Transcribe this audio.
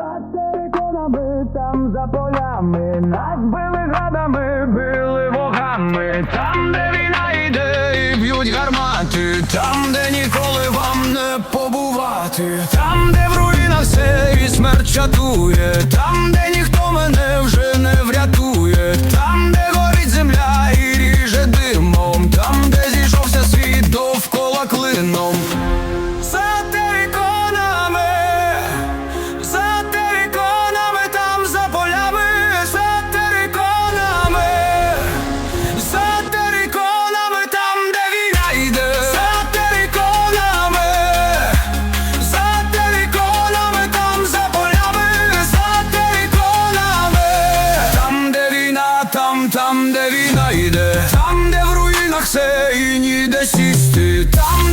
За териконами, там за полями, нас били гадами, били вогами, там, де війна йде, б'ють гармати, там, де ніколи вам не побувати, там, де в руїнах все і смерть чатує, там, де ніхто мене вже. війна йде, там, де в руїнах все і ніде сісти. там